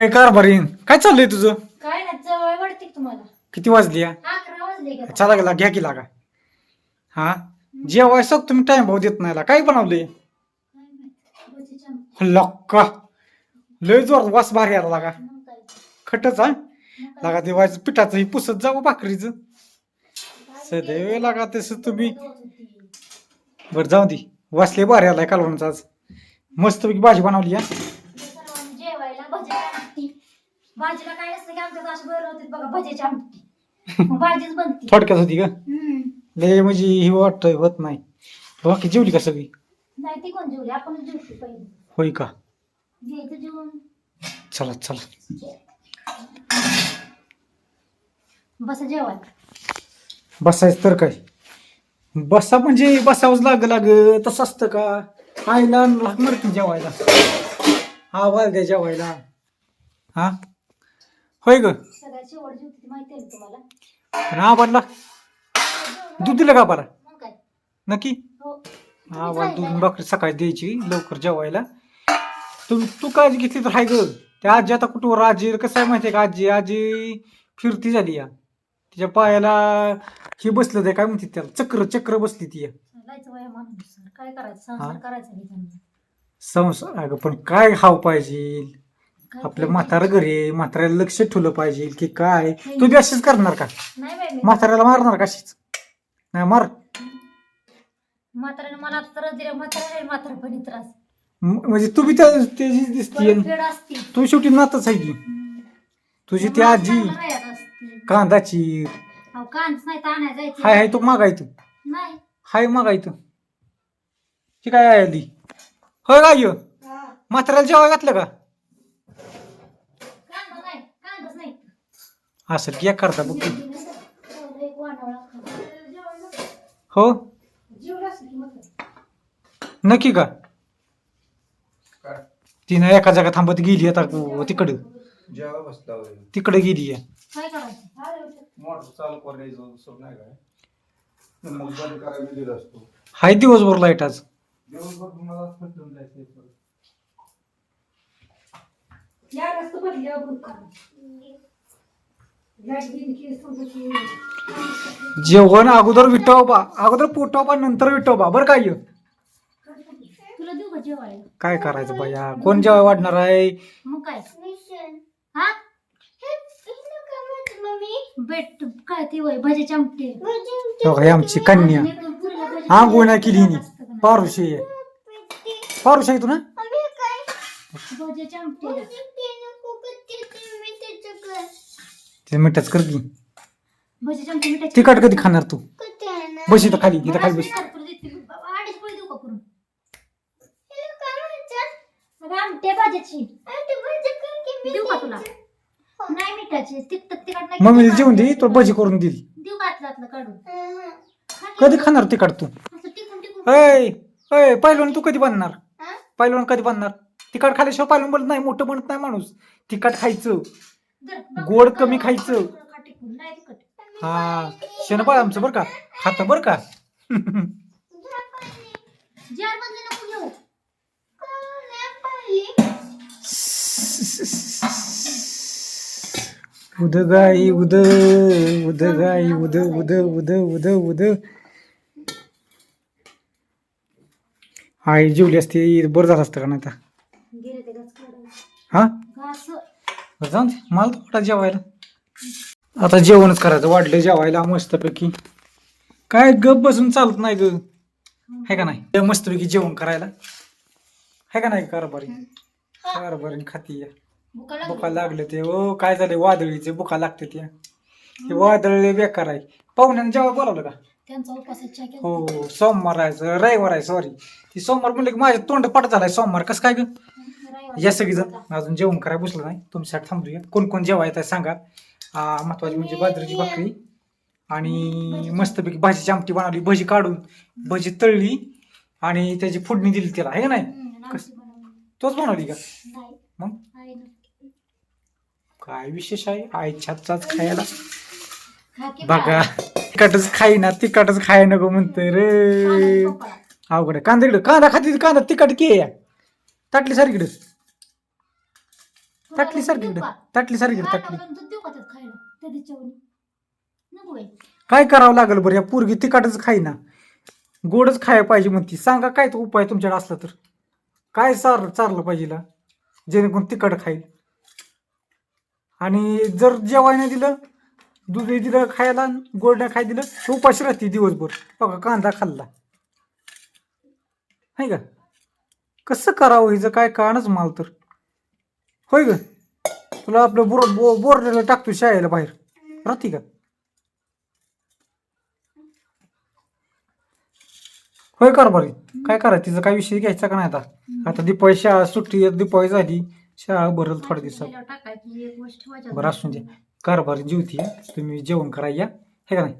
काय कारभारीन काय चाललंय तुझं? काय ना जवळ वाटते का तुम्हाला. किती वाजली या? अकरा वाजले का चला गेला घ्या की लागा. हा? जेवाय सग तुम्ही टाइम भाऊ देत नाही ला. काय बनवले. लक्का. लय जोर वास भारी आला लागा? खटच हा? लागा ते व्हायचं पिठाचं ही पुसत जावं भाकरीचं. सदैव? लागा तसं तुम्ही. बरं जाऊ दे. वासले भारी आलाय कालवणचा आज. मस्तपैकी भाजी बनवली हा? भाजीला काय असतं की आमच्यात अशी बरं होते बघा भजीची आमटी. मग भाजीच बनते. थोडक्यात होती का? हम्म. लय म्हणजे ही वाटत होत नाही. बाकी जेवली का सगळी? नाही ती कोण जेवली? आपण जेवतो पहिले. होय का? घ्यायचं जेवण. चला चला. बस जेवण बसायचं तर काय? बसा म्हणजे बसावंच लाग लाग. तसं असतं का? आईला लागणार की जेवायला. हा वाल द्या जेवायला. हा? होय ग? सगळ्यात शेवटची होती ती माहिती आहे ना तुम्हाला? दूध दिलं का बरा मग काय? नक्की? हो. आबाला दूध भाकरी सकाळी द्यायची लवकर जेवायला. तू तू काळजी घेतली तर हाय ग. त्या आजी आता कुठं आजी कसं आहे माहितीये का आजी? आजी फिरती झाली या. तिच्या पायाला हे बसलं ते काय म्हणते त्याला? चक्र चक्र बसली ती या. जायचं वया माणूस. काय करायचं? संसार हा. करायचा की त्यांना. संसार अगं पण काय हाव पाहिजे? आपलं करायचं? म्हातारं घरी आहे, म्हाताऱ्याला लक्ष ठेवलं पाहिजे की काय तू बी अशीच करणार का? नाही बाई मी म्हाताऱ्याला मारणार का अशीच? नाही मार. म्हाताऱ्याने मला त्रास दिला म्हातारा म्हातारपणी त्रास. म- म्हणजे तू बी त्या त्याची दिसतीये असते. तू शेवटी नातच आहे की? तुझी ती मला आजी. चांगलं राहायचं असते. कांदाची. अहो कांच नाही ताण्या जायचं. हाय हाय तू मागाय तू. नाही. हाय मागाय तू. ती काय आहे आली? होय काय? म्हाताऱ्याला जेव्हा घातलं का कांदा नाही कांदाच नाही असं की एक करता बघ. हो? असेल. नक्की का? तिनं एका जागा थांबत गेली आता तिकडं. तिकडे गेली आहे. काय करायचं? मोटर चालू करायचं दुसरं नाही काय? मग बंद करायला दिलं असतो. हाय दिवसभर लाइट आज. दिवसभर जेवण अगोदर विठोबा अगोदर पोटोबा नंतर विठोबा. बरं काय काय करायचं बाया कोण जेव्हा वाढणार आहे? मग काय? हा? बेट काय ती वय भजीची आमटी. तेव्हा ही आमची कन्या. हा गोण्या केली हिने. पारुशी. आहे पारुशी आहे तू ना? भजीची आमटी. ते मिठाच कर की. मिठाची तिखट कधी खाणार तू? बस इथं खाली इथं खाली बस नाही मिठाची. तिखट तिखट नाही मम्मीला जेवण दे तो भजी करून देईल. देऊ काढून. कधी खाणार तिखट तू? असं टिकून पहिलवान तू कधी बनणार? पहिलवान कधी बनणार? तिखट खाल्याशिवाय पहिलवान बनत नाही मोठं बनत नाही माणूस. तिखट खायचं. गोड कमी खायचं. हा शेणबाळ आमचं बरं का. खातं बरं का. उद गाई उद उद गाई उद उद उद उद उद. आई जेवली असती बरं झालं असतं का नाही. हा? जाऊन दे. मला तर वाटतं जेवायला? आता जेवणच करायचं. वाढलं जेवायला मस्तपैकी. काय गप बसून चालत नाही ग. है का नाही? ते मस्तपैकी जेवण करायला. है का नाही कारभारी? कारभारी खाती या. भुका लागली. बुका लागले ते ओ काय झाले वादळीचे बुका लागते त्या. हे वादळ बेकार आहे. पाहुण्याने जेव्हा बोलावलं का. हो सोमवार आहे रविवार आहे सॉरी ती सोमवार म्हणलं की माझ्या तोंड पट झालाय सोमवार. कसं काय ग? या सगळीजण अजून जेवण करायला बसलं नाही. तुमच्यासाठी थांबूया कोण कोण जेवायचं आहे सांगा. महत्वाची म्हणजे बाजरीची भाकरी आणि मस्तपैकी भाजीची आमटी बनवली. भजी काढून भजी तळली आणि त्याची फोडणी दिली त्याला. आहे का नाही? बनवली. तोच बनवली का? नाही, मग? ना. काय विशेष आहे? आईच्या हातचाच खायला. बघा. बा. तिखटच खाईना तिखटच खाय नको म्हणतोय रे. अवघड. कांदा इकडं. कांदा खाती कांदा तिखट की. या ताटली सारखी ताटली सारखी इकडे. ताटली सारखी इकडे ताटली. काय करावं लागेल बरं? या पोरगी तिखटच खाईना गोडच खायला पाहिजे म्हणती. सांगा काय तो उपाय तुमच्याकडे असला तर. काय चार चारलं पाहिजे? जेणेकरून तिखट खाईल. आणि जर जेवाय नाही दिलं दूध दिलं खायला गोड खाय दिलं तर उपाशी राहते दिवसभर. बघा कांदा खाल्ला. आहे का? कसं करावं हिचं? काय कारणच माल तर. होय ग तुला आपलं बोर बो बोरलेलं टाकतो शाळेला बाहेर. राहते का? होय कारभारी काय करा तिचा काय विषय घ्यायचा का नाही आता? आता दिपाळी शाळा सुट्टी आहे, दिपाळी झाली. शाळा भरल थोड्या दिवसात. खायला टाकायची एक गोष्ट ठेवायची बरं असून द्या. कारभारी जेवती तुम्ही जेवण करा या. हे का नाही?